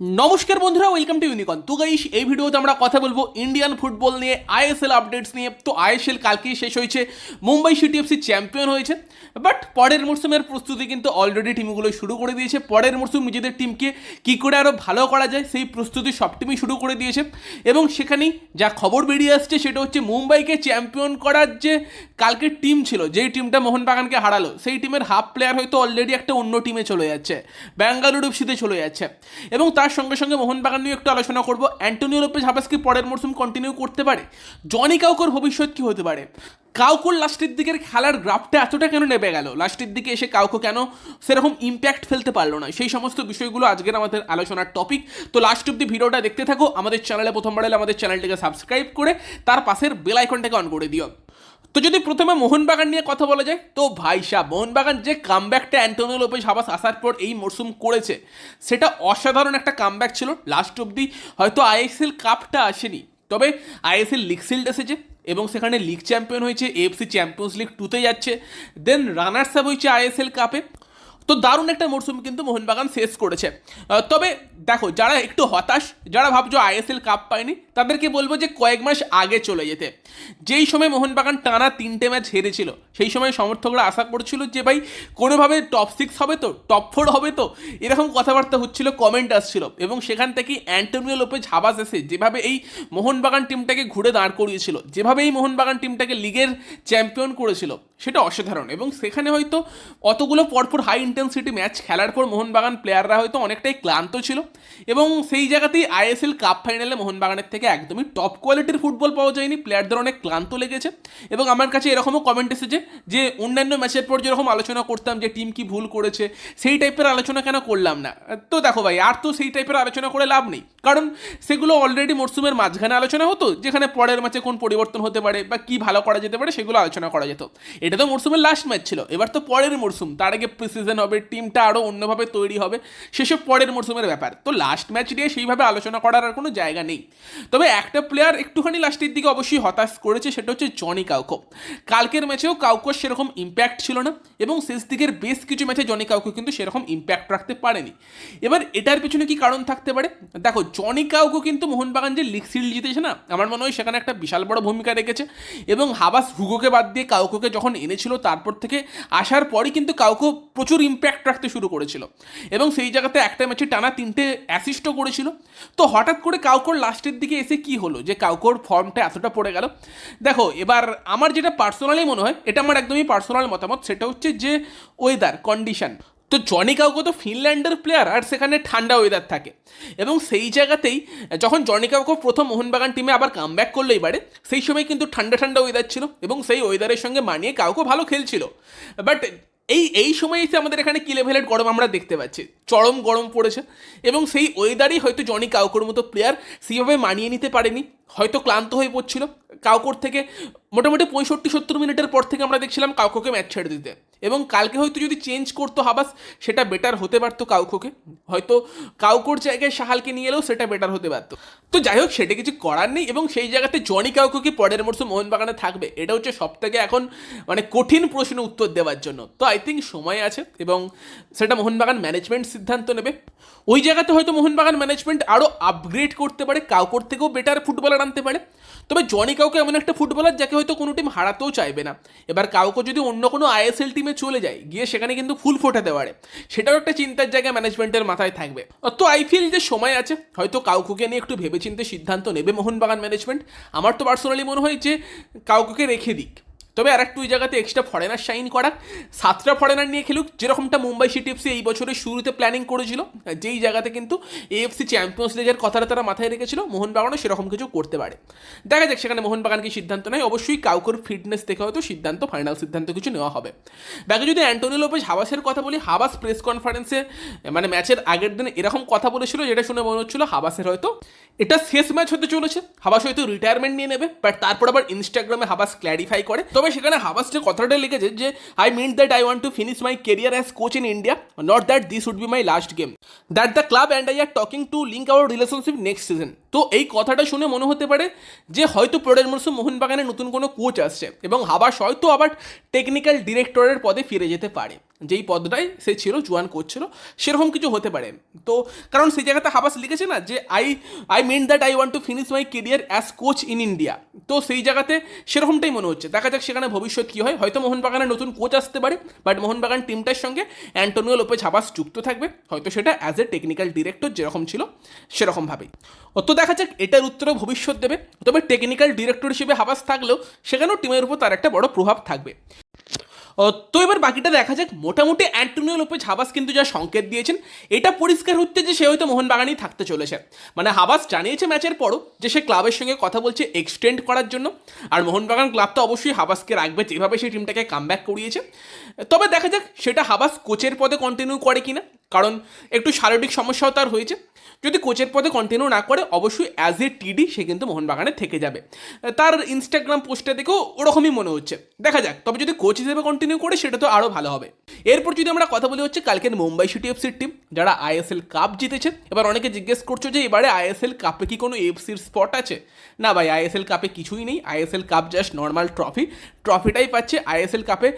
নমস্কার বন্ধুরা welcome to ইউনিকন তো গাইস এই ভিডিওতে আমরা কথা বলব ইন্ডিয়ান ফুটবল নিয়ে আইএসএল আপডেটস নিয়ে। তো আইএসএল কালকেই শেষ হয়েছে মুম্বাই সিটি এফসি চ্যাম্পিয়ন হয়েছে। বাট পরের মরশুমের প্রস্তুতি কিন্তু অলরেডি টিমগুলো শুরু করে দিয়েছে। পরের মরশুম নিজেদের টিমকে কী করে আরও ভালো করা যায়, সেই প্রস্তুতি সব টিমই শুরু করে দিয়েছে। এবং সেখানেই যা খবর বেরিয়ে আসছে, সেটা হচ্ছে মুম্বাইকে চ্যাম্পিয়ন করার যে কালকের টিম ছিল, যেই টিমটা মোহনবাগানকে হারালো, সেই টিমের হাফ প্লেয়ার হয়তো অলরেডি একটা অন্য টিমে চলে যাচ্ছে ব্যাঙ্গালুরু এফসিতে চলে যাচ্ছে। এবং তার সঙ্গে সঙ্গে মোহনবাগান নিয়ে একটু আলোচনা করব। অ্যান্টোনিও লোপেজ হাবাস কি পরের মরশুম কন্টিনিউ করতে পারে? জনি কাউকর ভবিষ্যৎ কি হতে পারে? কাউকোর লাস্টের দিকের খেলার গ্রাফটা এতটা কেন নেমে গেল? লাস্টের দিকে এসে কাউকো কেন সেরকম ইম্প্যাক্ট ফেলতে পারল না? সেই সমস্ত বিষয়গুলো আজকের আমাদের আলোচনার টপিক তো লাস্ট অব্দি ভিডিওটা দেখতে থাকো। আমাদের চ্যানেলে প্রথমবার এলে আমাদের চ্যানেলটিকে সাবস্ক্রাইব করে তার পাশের বেল আইকনটাকে অন করে দিও। তো যদি প্রথমে মোহনবাগান নিয়ে কথা বলা যায়, তো ভাই সাহ, মোহনবাগান যে কামব্যাকটা অ্যান্টোনিও লোপেজ হাবাস আসার পর এই মরশুম করেছে, সেটা অসাধারণ একটা কামব্যাক ছিল। লাস্ট অবধি হয়তো আইএসএল কাপটা আসেনি, তবে আইএসএল লিগ সিল্ড এসেছে এবং সেখানে লিগ চ্যাম্পিয়ন হয়েছে এফসি চ্যাম্পিয়ন্স লিগ টুতে যাচ্ছে দেন রানার্স আপ হয়েছে আইএসএল কাপে তো দারুণ একটা মরশুম কিন্তু মোহনবাগান শেষ করেছে। তবে দেখো, যারা একটু হতাশ, যারা ভাবছ আইএসএল কাপ পায়নি, তাদেরকে বলব যে কয়েক মাস আগে চলে যেতে। যেই সময় মোহনবাগান টানা তিনটে ম্যাচ হেরেছিল, সেই সময় সমর্থকরা আশা করছিল যে ভাই, কোনোভাবে টপ সিক্স হবে তো টপ ফোর হবে তো, এরকম কথাবার্তা হচ্ছিল কমেন্ট আসছিল। এবং সেখান থেকে অ্যান্টোনিও লোপেজ হাবাস এসে যেভাবে এই মোহনবাগান টিমটাকে ঘুরে দাঁড় করিয়েছিল, যেভাবে এই মোহনবাগান টিমটাকে লিগের চ্যাম্পিয়ন করেছিল, সেটা অসাধারণ। এবং সেখানে হয়তো অতগুলো পরপর হাই ইন্টেন্সিটি ম্যাচ খেলার পর মোহনবাগান প্লেয়াররা হয়তো অনেকটাই ক্লান্ত ছিল এবং সেই জায়গাতেই আইএসএল কাপ ফাইনালে মোহনবাগানের থেকে একদমই টপ কোয়ালিটির ফুটবল পাওয়া যায়নি। প্লেয়ারদের অনেক ক্লান্ত লেগেছে এবং আমার কাছে এরকমও কমেন্ট এসেছে যে অন্যান্য ম্যাচের পর যেরকম আলোচনা করতাম যে টিম কি ভুল করেছে, সেই টাইপের আলোচনা কেন করলাম না? তো দেখো ভাই, আর তো সেই টাইপের আলোচনা করে লাভ নেই। কারণ সেগুলো অলরেডি মরসুমের মাঝখানে আলোচনা হতো, যেখানে পরের ম্যাচে কোন পরিবর্তন হতে পারে বা কি ভালো করা যেতে পারে সেগুলো আলোচনা করা যেত। এটা তো মরসুমের লাস্ট ম্যাচ ছিল। এবার তো পরের মরসুম, তার আগে প্রিসিজন হবে টিমটা আরও অন্যভাবে তৈরি হবে, সেসব পরের মরসুমের ব্যাপার। তো লাস্ট ম্যাচ নিয়ে সেইভাবে আলোচনা করার আর কোনো জায়গা নেই। তবে একটা প্লেয়ার একটুখানি লাস্টের দিকে অবশ্যই হতাশ করেছে, সেটা হচ্ছে জনি কাউকো কালকের ম্যাচেও কাউকোর সেরকম ইম্প্যাক্ট ছিল না, এবং শেষ দিকের বেশ কিছু ম্যাচে জনি কাউকো কিন্তু সেরকম ইম্প্যাক্ট রাখতে পারেনি। এবার এটার পিছনে কি কারণ থাকতে পারে? দেখো জনি কাউকো কিন্তু মোহনবাগান যে লিগ সিরিজ জিতেছে না, আমার মনে হয় সেখানে একটা বিশাল বড় ভূমিকা রেখেছে, এবং হাবাস হুগোকে বাদ দিয়ে কাউকোকে যখন এনেছিল, তারপর থেকে আসার পরই কিন্তু কাউকো প্রচুর ইম্প্যাক্ট রাখতে শুরু করেছিল। এবং সেই জায়গাতে একটা ম্যাচে টানা তিনটে অ্যাসিস্টও করেছিল। তো হঠাৎ করে কাউকোর লাস্টের দিকে এসে কি হলো? যে কাউকোর ফর্মটা এতটা পড়ে গেল। দেখো, এবার আমার যেটা পার্সোনালি মনে হয়, এটা আমার একদমই পার্সোনাল মতামত, সেটা হচ্ছে যে ওয়েদার কন্ডিশন তো জনি কাউকো তো ফিনল্যান্ডের প্লেয়ার আর সেখানে ঠান্ডা ওয়েদার থাকে। এবং সেই জায়গাতেই যখন জনি কাউকো প্রথম মোহনবাগান টিমে আবার কাম ব্যাক করল এবারে, সেই সময় কিন্তু ঠান্ডা ঠান্ডা ওয়েদার ছিল। এবং সেই ওয়েদারের সঙ্গে মানিয়ে কাউকো ভালো খেলছিল। বাট এই এই সময় এসে আমাদের এখানে কি লেভেলের গরম আমরা দেখতে পাচ্ছি? চরম গরম পড়েছে এবং সেই ওয়েদারই হয়তো জনি কাউকোর মতো প্লেয়ার সেইভাবে মানিয়ে নিতে পারেনি। হয়তো ক্লান্ত হয়ে পড়ছিল। কাউকোর থেকে মোটামুটি পঁয়ষট্টি, সত্তর মিনিটের পর থেকে আমরা দেখছিলাম কাউকোকে ম্যাচ ছেড়ে দিতে। এবং কালকে হয়তো যদি চেঞ্জ করতো হাবাস, সেটা বেটার হতে পারতো কাউকোকে। হয়তো কাউকোর জায়গায় সাহালকে নিয়ে এলেও সেটা বেটার হতে পারতো। তো যাই হোক, সেটা কিছু করার নেই এবং সেই জায়গাতে জনি কাউকো কি পরের মরশুম মোহনবাগানে থাকবে। এটা হচ্ছে সব থেকে এখন মানে কঠিন প্রশ্ন উত্তর দেওয়ার জন্য। তো আই থিঙ্ক সময় আছে এবং সেটা মোহনবাগান ম্যানেজমেন্ট সিদ্ধান্ত নেবে। ওই জায়গাতে হয়তো মোহনবাগান ম্যানেজমেন্ট আরও আপগ্রেড করতে পারে। কাউকোর থেকেও বেটার ফুটবলার আনতে পারে। তবে জনি কাউকে এমন একটা ফুটবলার যাকে হয়তো কোনো টিম হারাতেও চাইবে না। এবার কাউকে যদি অন্য কোনো আইএসএল টিমে চলে যায়, গিয়ে সেখানে কিন্তু ফুল ফোটাতে পারে সেটাও একটা চিন্তার জায়গা ম্যানেজমেন্টের মাথায় থাকবে। তো আই ফিল যে সময় আছে, হয়তো কাউকুকে নিয়ে একটু ভেবেচিন্তে সিদ্ধান্ত নেবে মোহনবাগান ম্যানেজমেন্ট আমার তো পার্সোনালি মনে হয় যে কাউকুকে রেখে দিক। তবে আর একটা ওই জায়গাতে এক্সট্রা ফরেনার সাইন করা সাতটা ফরেনার নিয়ে খেলুক, যেরকমটা মুম্বাই সিটি এফসি এই বছরের শুরুতে প্ল্যানিং করেছিল, যেই জায়গাতে কিন্তু এএফসি চ্যাম্পিয়ন্স লিগের কথাটা তারা মাথায় রেখেছিল, মোহনবাগানও সেরকম কিছু করতে পারে। দেখা যাক সেখানে মোহনবাগান কি সিদ্ধান্ত নেয়। অবশ্যই কাউকোর ফিটনেস দেখে হয়তো সিদ্ধান্ত ফাইনাল সিদ্ধান্ত কিছু নেওয়া হবে। বাকি যদি অ্যান্টোনি লোপেজ হাবাসের কথা বলি, হাবাস প্রেস কনফারেন্সে মানে ম্যাচের আগের দিন এরকম কথা বলেছিল, যেটা শুনে মনে হচ্ছিল হাবাসের হয়তো এটা শেষ ম্যাচ হতে চলেছে। হাবাস হয়তো রিটায়ারমেন্ট নিয়ে নেবে বাট তারপর আবার ইনস্টাগ্রামে হাবাস ক্ল্যারিফাই করে। তবে সেখানে হাবাস যে কথাটা লিখেছে যে I mean that I want to finish my career as coach in India not that this would be my last game that the club and I are talking to link our relationship next season তো এই কথাটা শুনে মনে হতে পারে যে, হয়তো পরের মরশুম মোহনবাগানে নতুন কোনো কোচ আসছে এবং হাবাস হয়তো আবার টেকনিক্যাল ডিরেক্টরের পদে ফিরে যেতে পারে। যেই পদটাই সে ছিল, জুয়ান কোচ ছিল, সেরকম কিছু হতে পারে। তো কারণ সেই জায়গাতে হাবাস লিখেছে না যে I I mean that I want to finish my career as coach in India তো সেই জায়গাতে সেরকমটাই মনে হচ্ছে। দেখা যাক সেখানে ভবিষ্যৎ কী হয়। হয়তো মোহনবাগানে নতুন কোচ আসতে পারে বাট মোহনবাগান টিমটার সঙ্গে অ্যান্টোনিও লোপেজ হাবাস যুক্ত থাকবে। হয়তো সেটা অ্যাজ এ টেকনিক্যাল ডিরেক্টর যেরকম ছিল, সেরকমভাবেই। অত দেখা যাক, এটার উত্তরে ভবিষ্যৎ দেবে। তবে টেকনিক্যাল ডিরেক্টর হিসেবে হাবাস থাকলেও সেখানেও টিমের উপর তার একটা বড় প্রভাব থাকবে। তো এবার বাকিটা দেখা যাক। মোটামুটি অ্যান্টোনিও লোপেজ হাবাস কিন্তু যা সংকেত দিয়েছেন, এটা পরিষ্কার হচ্ছে যে সে হয়তো মোহনবাগানেই থাকতে চলেছে। মানে হাবাস জানিয়েছে ম্যাচের পরও যে সে ক্লাবের সঙ্গে কথা বলছে এক্সটেন্ড করার জন্য। আর মোহনবাগান ক্লাব তো অবশ্যই হাবাসকে রাখবে যেভাবে সেই টিমটাকে কামব্যাক করিয়েছে। তবে দেখা যাক সেটা হাবাস কোচের পদে কন্টিনিউ করে কিনা। কারণ একটু শারীরিক সমস্যাও তার হয়েছে। যদি কোচের পদে কন্টিনিউ না করে, অবশ্যই অ্যাজ এ টিডি সে কিন্তু মোহনবাগানে থেকে যাবে। তার ইনস্টাগ্রাম পোস্টে দেখেও ওরকমই মনে হচ্ছে। দেখা যাক, তবে যদি কোচ হিসেবে কন্টিনিউ করে, সেটা তো আরও ভালো হবে। এরপর যদি আমরা কথা বলি হচ্ছে কালকের মুম্বাই সিটি এফসির টিম যারা আইএসএল কাপ জিতেছে। এবার অনেকে জিজ্ঞেস করছ যে, এবারে আইএসএল কাপে কি কোনো এফসির স্পট আছে? না ভাই আইএসএল কাপে কিছুই নেই। ISL cup just normal trophy ট্রফিটাই পাচ্ছে আইএসএল কাপে।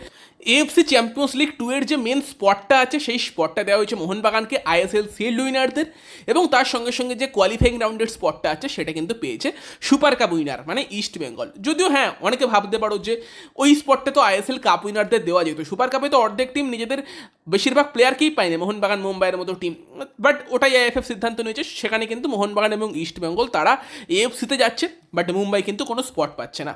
এএফসি চ্যাম্পিয়ন্স লিগ টু এর যে মেন স্পটটা আছে, সেই স্পটটা দেওয়া হয়েছে মোহনবাগানকে আইএসএল শিল্ড উইনারদের এবং তার সঙ্গে সঙ্গে যে কোয়ালিফাইং রাউন্ডের স্পটটা আছে, সেটা কিন্তু পেয়েছে সুপার কাপ উইনার মানে ইস্ট বেঙ্গল যদিও হ্যাঁ অনেকে ভাবতে পারো যে ওই স্পটটা তো আইএসএল কাপ উইনারদের দেওয়া যেত। সুপার কাপে তো অর্ধেক টিম নিজেদের বেশিরভাগ প্লেয়ারকেই পায়নি, মোহনবাগান, মুম্বাইয়ের মতো টিম বাট ওটাই আইএফএফ সিদ্ধান্ত নিয়েছে। সেখানে কিন্তু মোহনবাগান এবং ইস্ট বেঙ্গল তারা এএফসিতে যাচ্ছে, বাট মুম্বাই কিন্তু কোনো স্পট পাচ্ছে না।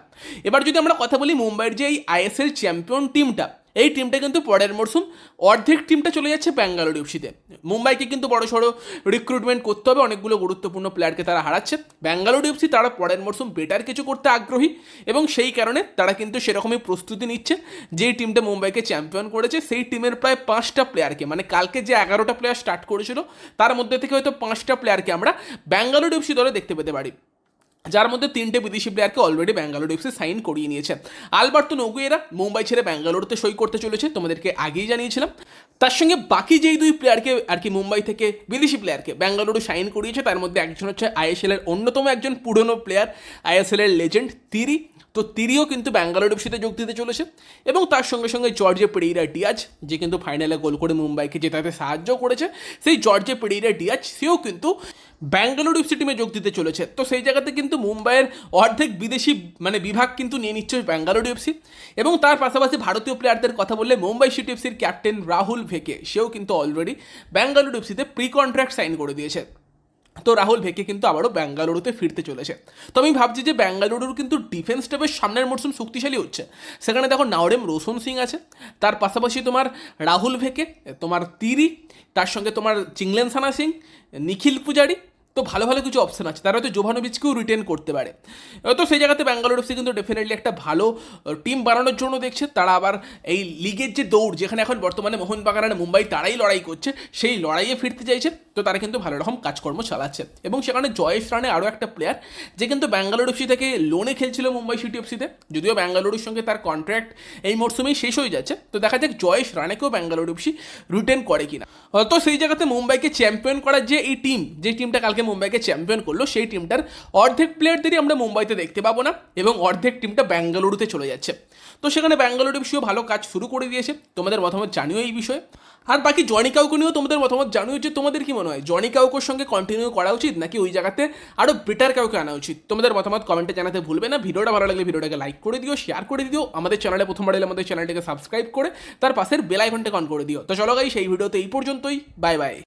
এবার যদি আমরা কথা বলি মুম্বাইয়ের যে এই আইএসএল চ্যাম্পিয়ন টিমটা এই টিমটা কিন্তু পরের মরশুম অর্ধেক টিমটা চলে যাচ্ছে ব্যাঙ্গালোর এফসিতে মুম্বাইকে কিন্তু বড় সড়ো রিক্রুটমেন্ট করতে হবে, অনেকগুলো গুরুত্বপূর্ণ প্লেয়ারকে তারা হারাচ্ছে। ব্যাঙ্গালোর এফসি তারা পরের মরশুম বেটার কিছু করতে আগ্রহী এবং সেই কারণে তারা কিন্তু সেরকমই প্রস্তুতি নিচ্ছে। যেই টিমটা মুম্বাইকে চ্যাম্পিয়ন করেছে, সেই টিমের প্রায় পাঁচটা প্লেয়ারকে মানে কালকে যে এগারোটা প্লেয়ার স্টার্ট করেছিল, তার মধ্যে থেকে হয়তো পাঁচটা প্লেয়ারকে আমরা ব্যাঙ্গালোর এফসি দলে দেখতে পেতে পারি। যার মধ্যে তিনটে বিদেশি প্লেয়ারকে অলরেডি ব্যাঙ্গালোর এফসি সাইন করিয়ে নিয়েছে। আলবার্তো নগুয়েরা মুম্বাই ছেড়ে ব্যাঙ্গালোরতে সই করতে চলেছে, তোমাদেরকে আগেই জানিয়েছিলাম। তার সঙ্গে বাকি যেই দুই প্লেয়ারকে আর কি মুম্বাই থেকে বিদেশি প্লেয়ারকে ব্যাঙ্গালোরে সাইন করিয়েছে, তার মধ্যে একজন হচ্ছে আইএসএলের অন্যতম একজন পুরনো প্লেয়ার আইএসএলের লেজেন্ড তিরি। তো তিরিও কিন্তু ব্যাঙ্গালোর এফসিতে যোগ দিতে চলেছে এবং তার সঙ্গে সঙ্গে জর্জে পেরিরা ডিয়াজ, যে কিন্তু ফাইনালে গোল করে মুম্বাইকে জেতাতে সাহায্য করেছে, সেই জর্জে পেরিরা ডিয়াজ সেও কিন্তু ব্যাঙ্গালোর এফসি টিমে যোগ দিতে চলেছে। তো সেই জায়গাতে কিন্তু মুম্বাইয়ের অর্ধেক বিদেশি মানে বিভাগ কিন্তু নিয়ে নিচ্ছে ব্যাঙ্গালোর এফসি এবং তার পাশাপাশি ভারতীয় প্লেয়ারদের কথা বললে মুম্বাই সিটি এফসির ক্যাপ্টেন রাহুল ভেকে, সেও কিন্তু অলরেডি ব্যাঙ্গালোর এফসিতে প্রি কন্ট্রাক্ট সাইন করে দিয়েছে। তো রাহুল ভেকে কিন্তু আবারও ব্যাঙ্গালুরুতে ফিরতে চলেছে। তো আমি ভাবছি যে ব্যাঙ্গালুরুর কিন্তু ডিফেন্সটা বেশ সামনের মরশুম শক্তিশালী হচ্ছে। সেখানে দেখো নাওরেম রোশন সিং আছে, তার পাশাপাশি তোমার রাহুল ভেকে, তোমার তিরি, তার সঙ্গে তোমার চিংলেন সানা সিং, নিখিল পূজারি, তো ভালো ভালো কিছু অপশন আছে। তারা হয়তো জোভানোভিচকেও রিটেন করতে পারে। তো সেই জায়গাতে ব্যাঙ্গালোর এফসি কিন্তু ডেফিনেটলি একটা ভালো টিম বানানোর জন্য দেখছে। তারা আবার এই লিগের যে দৌড়, যেখানে এখন বর্তমানে মোহনবাগান আর মুম্বাই তারাই লড়াই করছে, সেই লড়াইয়ে ফিরতে চাইছে। তো তারা কিন্তু ভালো রকম কাজকর্ম চালাচ্ছে। এবং সেখানে জয়েশ রানে আরও একটা প্লেয়ার যে কিন্তু ব্যাঙ্গালোর এফসি থেকে লোনে খেলছিল মুম্বাই সিটি এফসিতে যদিও ব্যাঙ্গালুরুর সঙ্গে তার কন্ট্রাক্ট এই মরশুমেই শেষ হয়ে যাচ্ছে। তো দেখা যাক জয়েশ রানেকেও ব্যাঙ্গালোর এফসি রিটেন করে কিনা। তো সেই জায়গাতে মুম্বাইকে চ্যাম্পিয়ন করার যে এই টিম যে টিমটা কালকে মুম্বাইকে চ্যাম্পিয়ন করল, সেই টিমটার অর্ধেক প্লেয়ারদেরই আমরা মুম্বাইতে দেখতে পাবো না, এবং অর্ধেক টিমটা ব্যাঙ্গালুরুতে চলে যাচ্ছে। তো সেখানে ব্যাঙ্গালোর এফসিও ভালো কাজ শুরু করে দিয়েছে। তোমাদের মতামত জানিও এই বিষয়ে। আর বাকি জনি কাউকে নিয়েও তোমাদের মতামত জানিয়ে যে তোমাদের কি মনে হয়? জনি কাউকের সঙ্গে কন্টিনিউ করা উচিত নাকি ওই জায়গাতে আরও বেটার কাউকে আনা উচিত? তোমাদের মতামত কমেন্টে জানাতে ভুলবে না। ভিডিওটা ভালো লাগলে ভিডিওটাকে লাইক করে দিও শেয়ার করে দিও, আমাদের চ্যানেলে প্রথমবার এলে আমাদের চ্যানেলটাকে সাবস্ক্রাইব করে, তার পাশের বেল আইকনটাকে অন করে দিও। তো চলো গাই সেই ভিডিওতে এই পর্যন্তই। Bye bye